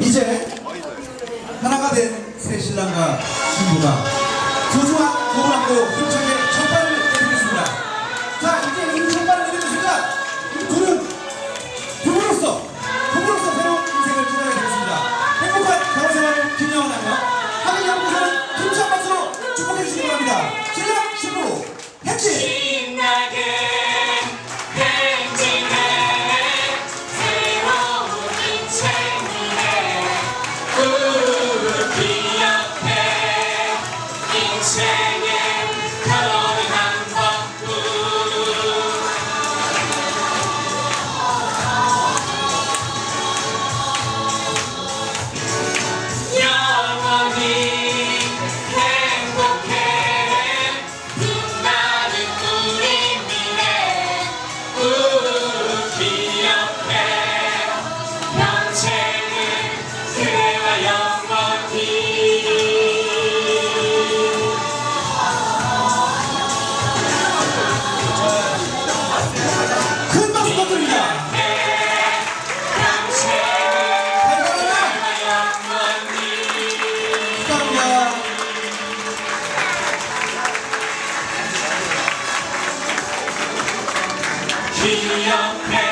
이제 하나가 된 새 신랑과 신부가 소중한 고부랑도 힘차게 sing 지역해